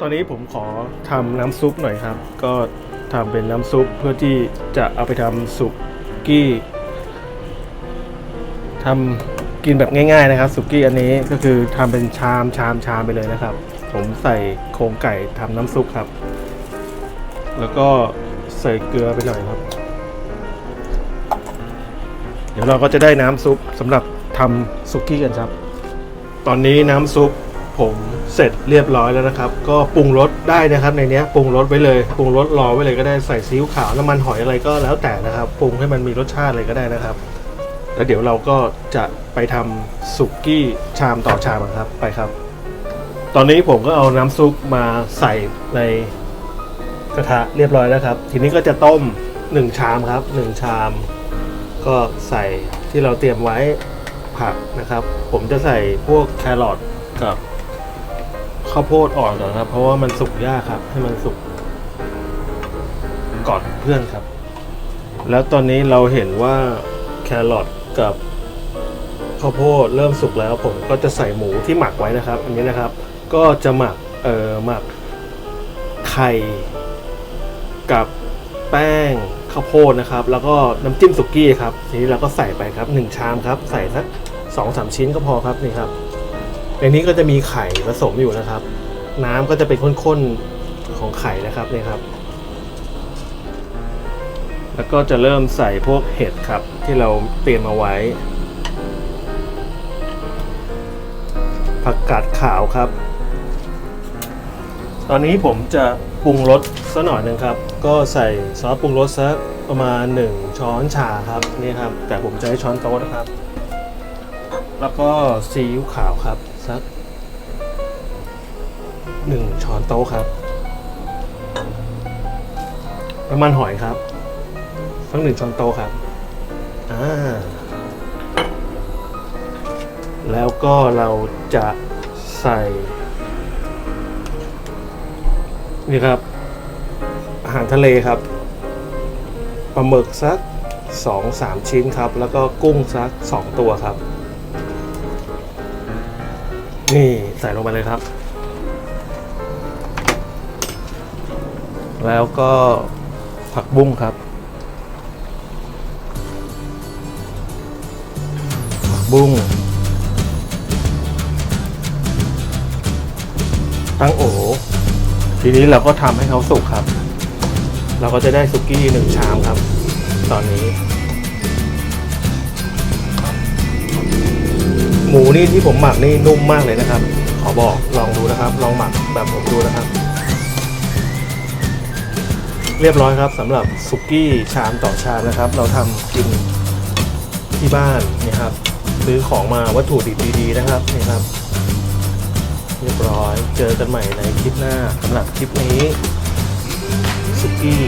ตอนนี้ผมขอทำน้ำซุปหน่อยครับ ก็ทำเป็นน้ำซุปเพื่อที่จะเอาไปทำสุกี้ทำกินแบบง่ายๆนะครับสุกี้อันนี้ก็คือทำเป็นชามชามชามไปเลยนะครับ ผมใส่โครงไก่ทำน้ำซุปครับ แล้วก็ใส่เกลือไปหน่อยครับ เดี๋ยวเราก็จะได้น้ำซุปสำหรับทำสุกี้กันครับ ตอนนี้น้ำซุปผม เสร็จเรียบร้อยแล้วนะครับ ก็ปรุงรสได้นะครับ ในนี้ปรุงรสไว้เลยปรุงรสรอไว้เลยก็ได้ใส่ซีอิ๊วขาวน้ำมันหอยอะไรก็แล้วแต่นะครับปรุงให้มันมีรสชาติอะไรก็ได้นะครับ แล้วเดี๋ยวเราก็จะไปทำสุกี้ชามต่อชามครับไปครับ ตอนนี้ผมก็เอาน้ำซุปมาใส่ในกระทะเรียบร้อยแล้วครับ ทีนี้ก็จะต้ม 1 ชามครับ 1 ชาม ก็ใส่ที่เราเตรียมไว้ผักนะครับ ผมจะใส่พวกแครอทกับ ข้าวโพดอ่อนก่อนครับ เพราะว่ามันสุกยากครับ ให้มันสุกก่อนเพื่อนครับ แล้วตอนนี้เราเห็นว่าแครอทกับข้าวโพดเริ่มสุกแล้ว ผมก็จะใส่หมูที่หมักไว้นะครับ อันนี้นะครับ ก็จะหมักเอ่อหมักไข่กับแป้งข้าวโพดนะครับ แล้วก็น้ำจิ้มสุกี้ครับทีนี้เราก็ใส่ไปครับหนึ่งชามครับ ใส่สักสองสามชิ้นก็พอครับนี่ครับ ในนี้ก็จะมีไข่ผสมอยู่นะครับ น้ำก็จะเป็นข้นๆของไข่นะครับนี่ครับ แล้วก็จะเริ่มใส่พวกเห็ดครับ ที่เราเตรียมเอาไว้ ผักกาดขาวครับ ตอนนี้ผมจะปรุงรสสักหน่อยหนึ่งครับ ก็ใส่ซอสปรุงรสสักประมาณ 1 ช้อนชาครับนี่ครับ แต่ผมจะให้ช้อนโต๊ะนะครับ แล้วก็ซีอิ๊วขาวครับ สัก1ช้อนโต๊ะครับ น้ำมันหอยครับ สักหนึ่งช้อนโต๊ะครับ อ่า แล้วก็เราจะใส่ นี่ครับ อาหารทะเลครับ ปลาหมึกสักสองสามชิ้นครับ แล้วก็กุ้งสักสองตัวครับ นี่ใส่ลงไปเลยครับ แล้วก็ผักบุ้งครับ ผักบุ้งตั้งโอทีนี้เราก็ทำให้เขาสุกครับ เราก็จะได้สุกี้หนึ่งชามครับ ตอนนี้ มูนี่ที่ผมหมักนี่นุ่มมากเลยนะครับ ขอบอกลองดูนะครับ ลองหมักแบบผมดูนะครับ เรียบร้อยครับสำหรับสุกี้ชามต่อชามนะครับ เราทำกินที่บ้านนี่ครับซื้อของมาวัตถุดิบดีๆนะครับนี่ครับ เรียบร้อยเจอกันใหม่ในคลิปหน้าสำหรับคลิปนี้สุกี้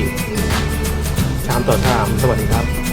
ชามต่อชาม สวัสดีครับ